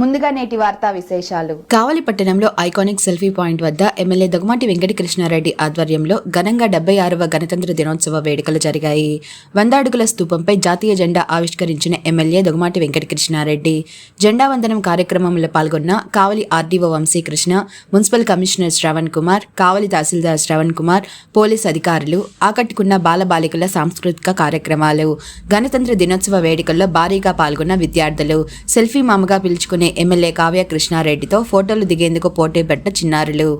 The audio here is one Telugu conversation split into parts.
ముందుగా నేటి వార్తా విశేషాలు. కావలి పట్టణంలో ఐకానిక్ సెల్ఫీ పాయింట్ వద్ద ఎమ్మెల్యే దగుమాటి వెంకటకృష్ణారెడ్డి ఆధ్వర్యంలో ఘనంగా డెబ్బై ఆరవ గణతంత్ర దినోత్సవ వేడుకలు జరిగాయి. వంద అడుగుల స్తూపంపై జాతీయ జెండా ఆవిష్కరించిన ఎమ్మెల్యే దగుమాటి వెంకటకృష్ణారెడ్డి జెండా వందనం కార్యక్రమంలో పాల్గొన్న Kavali RDO Vamsikrishna municipal commissioner Shravan Kumar Kavali tahsildar Shravan Kumar police అధికారులు ఆకట్టుకున్న బాలబాలికల సాంస్కృతిక కార్యక్రమాలు. గణతంత్ర దినోత్సవ వేడుకల్లో భారీగా పాల్గొన్న విద్యార్థులు. సెల్ఫీ మామగా పిలుచుకునే ఎమ్మెల్యే కావ్య కృష్ణారెడ్డితో ఫోటోలు దిగేందుకు పోటీ పడ్డ చిన్నారులు.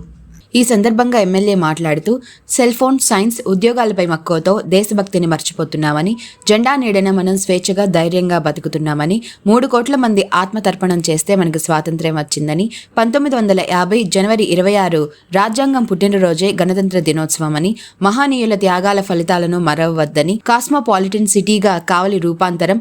ఈ సందర్భంగా ఎమ్మెల్యే మాట్లాడుతూ సెల్ ఫోన్ సైన్స్ ఉద్యోగాలపై మక్కువతో దేశభక్తిని మర్చిపోతున్నామని జెండా నీడన మనం స్వేచ్ఛగా ధైర్యంగా బతుకుతున్నామని మూడు కోట్ల మంది ఆత్మతర్పణం చేస్తే మనకు స్వాతంత్ర్యం వచ్చిందని పంతొమ్మిది వందల యాభై జనవరి ఇరవై ఆరు రాజ్యాంగం పుట్టినరోజే గణతంత్ర దినోత్సవం అని మహానీయుల త్యాగాల ఫలితాలను మరవవద్దని కాస్మోపాలిటన్ సిటీగా కావలి రూపాంతరం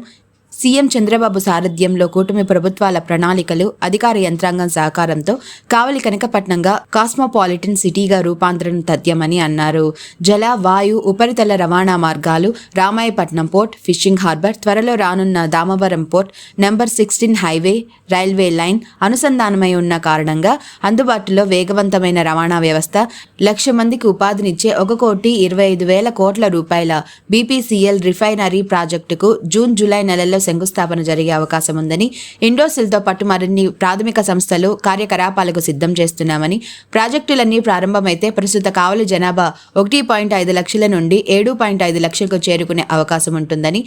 సీఎం చంద్రబాబు సారథ్యంలో కూటమి ప్రభుత్వాల ప్రణాళికలు అధికార యంత్రాంగం సహకారంతో కావలి కనకపట్నంగా కాస్మోపాలిటన్ సిటీగా రూపాంతరం తథ్యమని అన్నారు. జల వాయు ఉపరితల రవాణా మార్గాలు రామాయపట్నం పోర్ట్ ఫిషింగ్ హార్బర్ త్వరలో రానున్న Damavaram port number sixteen highway railway line అనుసంధానమై ఉన్న కారణంగా అందుబాటులో వేగవంతమైన రవాణా వ్యవస్థ లక్ష మందికి ఉపాధినిచ్చే ఒక కోటి ఇరవై ఐదు వేల కోట్ల రూపాయల బీపీసీఎల్ రిఫైనరీ ప్రాజెక్టుకు జూన్ జూలై నెలల్లో శంకుస్థాపన జరిగే అవకాశం ఉందని ఇండోసిల్తో పాటు మరిన్ని ప్రాథమిక సంస్థలు కార్యకలాపాలకు సిద్ధం చేస్తున్నామని ప్రాజెక్టులన్నీ ప్రారంభమైతే ప్రస్తుత కావలి జనాభా ఒకటి పాయింట్ ఐదు లక్షల నుండి ఏడు పాయింట్ ఐదు లక్షలకు చేరుకునే అవకాశం ఉంటుందని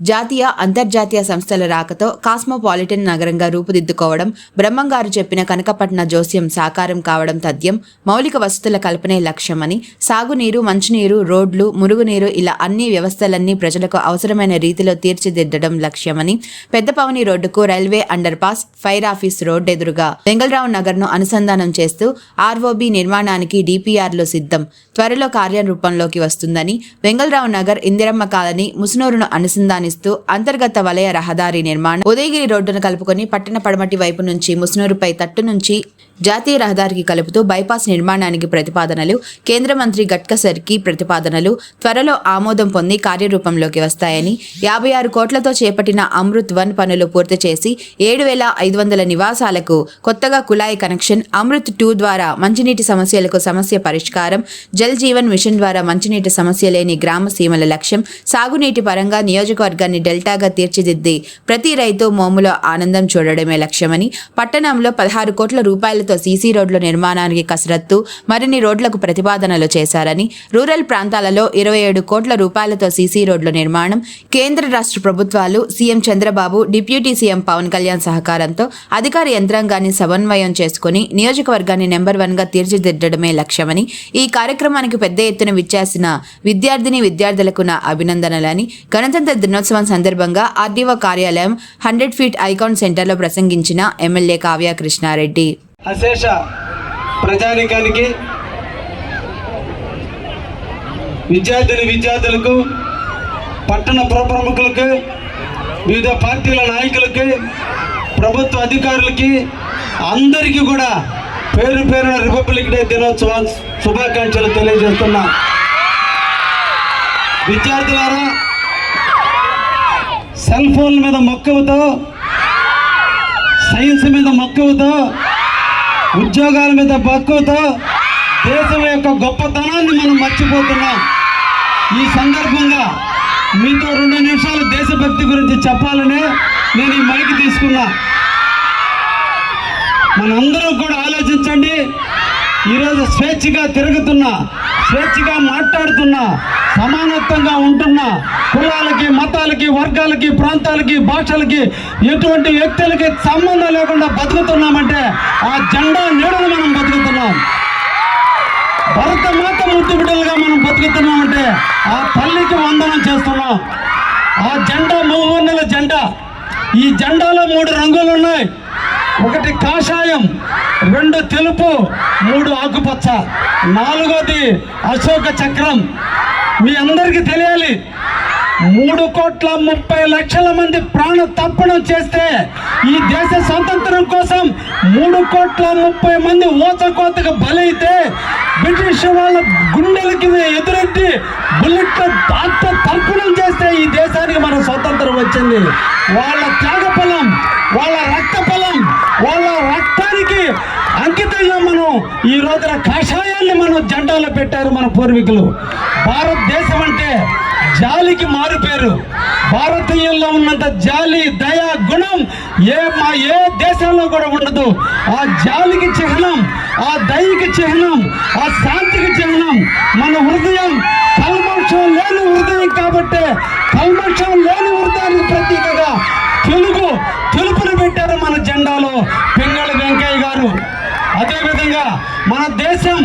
జాతీయ అంతర్జాతీయ సంస్థల రాకతో కాస్మోపాలిటన్ నగరంగా రూపుదిద్దుకోవడం బ్రహ్మంగారు చెప్పిన కనకపట్న జోస్యం సాకారం కావడం తథ్యం మౌలిక వసతుల కల్పనే లక్ష్యమని సాగునీరు మంచినీరు రోడ్లు మురుగునీరు ఇలా అన్ని వ్యవస్థలన్నీ ప్రజలకు అవసరమైన రీతిలో తీర్చిదిద్దడం లక్ష్యమని పెద్దపవని రోడ్డుకు railway underpass fire office road ఎదురుగా వెంగళరావు నగర్ను అనుసంధానం చేస్తూ ఆర్ఓబి నిర్మాణానికి డిపిఆర్లు సిద్ధం. త్వరలో కార్యరూపంలోకి వస్తుందని వెంగళరావు నగర్ ఇందిరమ్మ కాలనీ ముసునూరును అనుసంధానిస్తూ అంతర్గత వలయ రహదారి నిర్మాణం ఉదయగిరి రోడ్డును కలుపుకొని పట్టణ పడమటి వైపు నుంచి ముసునూరుపై తట్టు నుంచి జాతీయ రహదారికి కలుపుతూ బైపాస్ నిర్మాణానికి ప్రతిపాదనలు కేంద్ర మంత్రి గట్కసర్కి ప్రతిపాదనలు త్వరలో ఆమోదం పొంది కార్యరూపంలోకి వస్తాయని యాభై ఆరు కోట్లతో చేపట్టిన అమృత్ వన్ పనులు పూర్తి చేసి ఏడు వేల ఐదు వందల నివాసాలకు కొత్తగా కుళాయి కనెక్షన్ అమృత్ టూ ద్వారా మంచినీటి సమస్యలకు సమస్య పరిష్కారం జల్ జీవన్ మిషన్ ద్వారా మంచినీటి సమస్య లేని గ్రామ సీమల లక్ష్యం సాగునీటి పరంగా నియోజకవర్గాన్ని డెల్టాగా తీర్చిదిద్ది ప్రతి రైతు మోములో ఆనందం చూడడమే లక్ష్యమని పట్టణంలో పదహారు కోట్ల రూపాయలతో సీసీ రోడ్ల నిర్మాణానికి కసరత్తు మరిన్ని రోడ్లకు ప్రతిపాదనలు చేశారని రూరల్ ప్రాంతాలలో ఇరవై ఏడు కోట్ల రూపాయలతో సీసీ రోడ్ల నిర్మాణం కేంద్ర రాష్ట్ర ప్రభుత్వాలు CM Chandrababu deputy CM Pawan Kalyan సహకారంతో అధికార యంత్రాంగాన్ని సమన్వయం చేసుకుని నియోజకవర్గాన్ని నెంబర్ వన్గా తీర్చిదిద్దడమే లక్ష్యమని ఈ కార్యక్రమానికి పెద్ద ఎత్తున విచ్చేసిన విద్యార్థిని విద్యార్థులకు నా అభినందనలని గణతంత్ర దినోత్సవం సందర్భంగా ఆర్డీఓ కార్యాలయం హండ్రెడ్ ఫీట్ ఐకాన్ సెంటర్లో ప్రసంగించిన ఎమ్మెల్యే కావ్య కృష్ణారెడ్డి అశేష ప్రజానికానికి విద్యార్థిని విద్యార్థులకు పట్టణ పురప్రముఖులకు వివిధ పార్టీల నాయకులకి ప్రభుత్వ అధికారులకి అందరికీ కూడా పేరు పేరున రిపబ్లిక్ డే దినోత్సవ శుభాకాంక్షలు తెలియజేస్తున్నా. విద్యార్థులారా సెల్ ఫోన్ల మీద మక్కువతో సైన్స్ మీద మక్కువతో ఉద్యోగాల మీద మక్కువతో దేశం యొక్క గొప్పతనాన్ని మనం మర్చిపోతున్నాం. ఈ సందర్భంగా మీతో రెండు నిమిషాలు దేశభక్తి గురించి చెప్పాలనే నేను ఈ మైకి తీసుకున్నా. మనందరూ కూడా ఆలోచించండి. ఈరోజు స్వేచ్ఛగా తిరుగుతున్నా స్వేచ్ఛగా మాట్లాడుతున్నా సమానత్వంగా ఉంటున్నా కులాలకి మతాలకి వర్గాలకి ప్రాంతాలకి భాషలకి ఎటువంటి వ్యక్తులకి సంబంధం లేకుండా బతుకుతున్నామంటే ఆ జెండా నీడను మనం బతుకుతున్నాం. భరత మాత ముద్దు బిడ్డలుగా మనం బతుకుతున్నామంటే ఆ తల్లికి వందనం చేస్తున్నాం. ఆ జెండా మూడు జెండా. ఈ జెండాలో మూడు రంగులు ఉన్నాయి. ఒకటి కాషాయం రెండు తెలుపు మూడు ఆకుపచ్చ నాలుగోది అశోక చక్రం. మీ అందరికీ తెలియాలి మూడు కోట్ల ముప్పై లక్షల మంది ప్రాణ తప్పణం చేస్తే ఈ దేశ స్వాతంత్రం కోసం మూడు కోట్ల ముప్పై మంది ఓతకోతకు బలైతే బ్రిటిష్ వాళ్ళ గుండెలకి ఎదురెట్టి బుల్లెట్ల ఆత్మ తర్పణం చేస్తే ఈ దేశానికి మన స్వాతంత్రం వచ్చింది. వాళ్ళ త్యాగ ఫలం వాళ్ళ రక్త అంకితంగా మనం ఈ రోజున కషాయాన్ని మనం జెండాలో పెట్టారు మన పూర్వీకులు. భారతదేశం అంటే జాలికి మారిపోయారు భారతీయుల్లో ఉన్నంత జాలి దయ గుణం ఏ మా ఏ దేశంలో కూడా ఉండదు. ఆ జాలికి చిహ్నం ఆ దయకి చిహ్నం ఆ శాంతికి చిహ్నం. మన హృదయం కల్మషం లేని హృదయం కాబట్టి కల్మషం లేని హృదయానికి ప్రతీకగా తెలుగు తెలుపును పెట్టారు మన జెండాలో పింగళి వెంకయ్య గారు అదేవిధంగా మన దేశం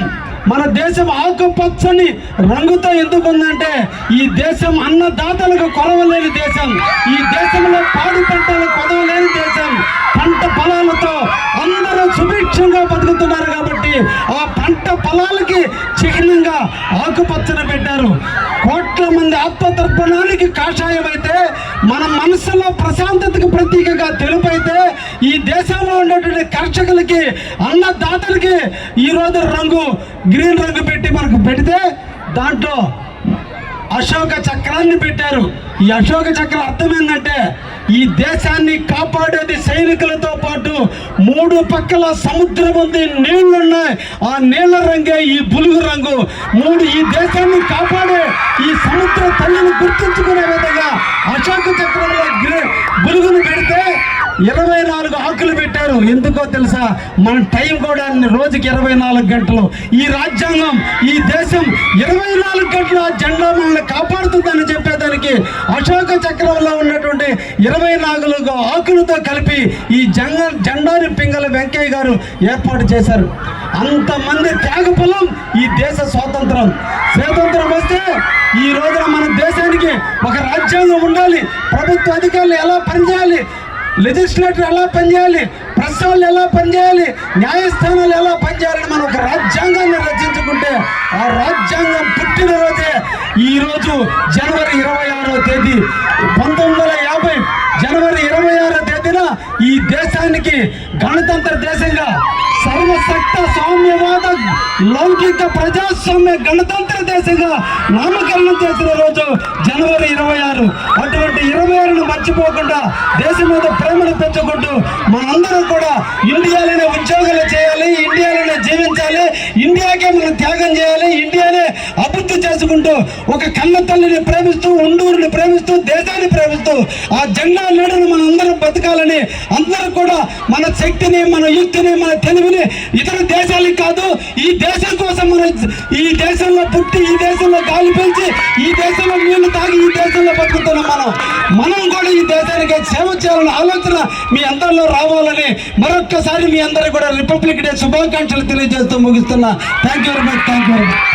మన దేశం ఆకుపచ్చని రంగుతో ఎందుకు ఉందంటే ఈ దేశం అన్నదాతలకు కొలవలేని దేశం ఈ దేశంలో పాడి పంటలు కొదవలేని దేశం పంట పొలాలతో అందరూ సుభిక్షంగా బతుకుతున్నారు కాబట్టి ఆ పంట పొలాలకి చిహ్నంగా ఆకుపచ్చని పెట్టారు. కోట్ల మంది ఆత్మతర్పణానికి కాషాయం అయితే మన మనసులో ప్రశాంతతకు ప్రతీకగా తెలుపు అయితే ఈ దేశంలో ఉన్నటువంటి కర్షకులకి అన్నదాతలకి ఈ రోజు రంగు గ్రీన్ రంగు పెట్టి మనకు పెడితే దాంట్లో అశోక చక్రాన్ని పెట్టారు. ఈ అశోక చక్రం అర్థం ఏంటంటే ఈ దేశాన్ని కాపాడేది సైనికులతో పాటు మూడు పక్కల సముద్రం ఉంది నీళ్ళున్నాయి. ఆ నీళ్ళ రంగే ఈ బులుగు రంగు. మూడు ఈ దేశాన్ని కాపాడే ఈ సముద్ర తల్లిని గుర్తుంచుకునే విధంగా అశోక చక్రంలో బులుగును పెడితే ఇరవై నాలుగు ఆకులు పెట్టారు. ఎందుకో తెలుసా? మన టైం కూడా రోజుకి ఇరవై నాలుగు గంటలు. ఈ రాజ్యాంగం ఈ దేశం ఇరవై నాలుగు గంటలు ఆ జెండా మనల్ని కాపాడుతుందని చెప్పేదానికి అశోక చక్రంలో ఉన్నటువంటి ఇరవై నాలుగు ఆకులతో కలిపి ఈ జంగ జెండాని పింగళ వెంకయ్య గారు ఏర్పాటు చేశారు. అంతమంది త్యాగ ఫలం ఈ దేశ స్వాతంత్రం. స్వాతంత్రం వస్తే ఈ రోజున మన దేశానికి ఒక రాజ్యాంగం ఉండాలి. ప్రభుత్వ అధికారులు ఎలా పనిచేయాలి? లెజిస్లేటర్ ఎలా పనిచేయాలి? ప్రెస్ వాళ్ళు ఎలా పనిచేయాలి? న్యాయస్థానాలు ఎలా పనిచేయాలని మనం ఒక రాజ్యాంగాన్ని రచించుకుంటే ఆ రాజ్యాంగం పుట్టినరోజే ఈరోజు జనవరి ఇరవై ఆరో తేదీ పంతొమ్మిది వందల యాభై జనవరి ఇరవై ఆరో తేదీన ఈ దేశానికి గణతంత్ర దేశంగా సర్వశక్త సౌమ్యవాద లౌకిక ప్రజాస్వామ్య గణతంత్ర దేశంగా నామకరణం చేసిన రోజు జనవరి ఇరవై ఆరు. అటువంటి ఇరవై ఆరును మర్చిపోకుండా దేశం మీద ప్రేమను పెంచుకుంటూ మనందరం కూడా ఇండియాలోనే ఉద్యోగాలు చేయాలి ఇండియాలోనే జీవించాలి ఇండియాకే మనం త్యాగం చేయాలి ఇండియా చేసుకుంటూ ఒక కన్న తల్లిని ప్రేమిస్తూ ఉండూరిని ప్రేమిస్తూ దేశాన్ని ప్రేమిస్తూ ఆ జెండా నీడను మనం అందరం బతకాలని అందరూ కూడా మన శక్తిని మన యుక్తిని మన తెలివిని ఇతర దేశాలకు కాదు ఈ దేశం కోసం మన ఈ దేశంలో పుట్టి ఈ దేశంలో గాలి పీల్చి ఈ దేశంలో నీళ్ళు తాగి ఈ దేశంలో బతుకుతున్నాం మనం. మనం కూడా ఈ దేశానికి సేవ చేయాలని ఆలోచన మీ అందరిలో రావాలని మరొక్కసారి మీ అందరూ కూడా రిపబ్లిక్ డే శుభాకాంక్షలు తెలియజేస్తూ ముగిస్తున్నా. Thank you very much thank you very much